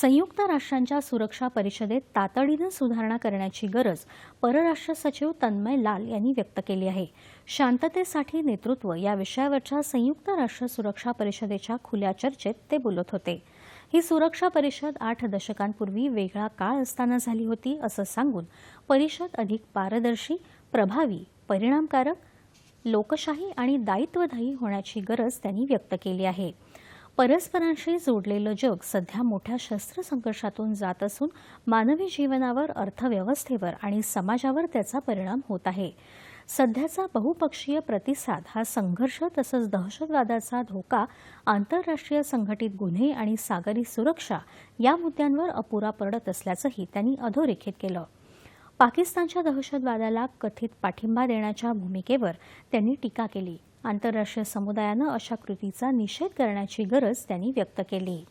संयुक्त राष्ट्रांच्या सुरक्षा परिषदेत तातडीनं सुधारणा करण्याची गरज परराष्ट्र सचिव तन्मय लाल यांनी व्यक्त केली आहे. शांततेसाठी नेतृत्व या विषयावरच्या संयुक्त राष्ट्र सुरक्षा परिषदेच्या खुल्या चर्चेत ते बोलत होते. ही सुरक्षा परिषद आठ दशकांपूर्वी वेगळा काळ असताना झाली होती असं सांगून परिषद अधिक पारदर्शी प्रभावी परिणामकारक लोकशाही आणि दायित्वदायी होण्याची गरज त्यांनी व्यक्त केली आहे. परस्परांशी जोडलेलं जग सध्या मोठ्या शस्त्रसंघर्षातून जात असून मानवी जीवनावर अर्थव्यवस्थेवर आणि समाजावर त्याचा परिणाम होत आहे. सध्याचा बहुपक्षीय प्रतिसाद हा संघर्ष तसंच दहशतवादाचा धोका आंतरराष्ट्रीय संघटित गुन्हे आणि सागरी सुरक्षा या मुद्द्यांवर अपुरा पडत असल्याचंही त्यांनी अधोरेखित केलं. पाकिस्तानच्या दहशतवादाला कथित पाठिंबा देण्याच्या भूमिकेवर त्यांनी टीका केली. आंतरराष्ट्रीय समुदायानं अशा कृतीचा निषेध करण्याची गरज त्यांनी व्यक्त केली.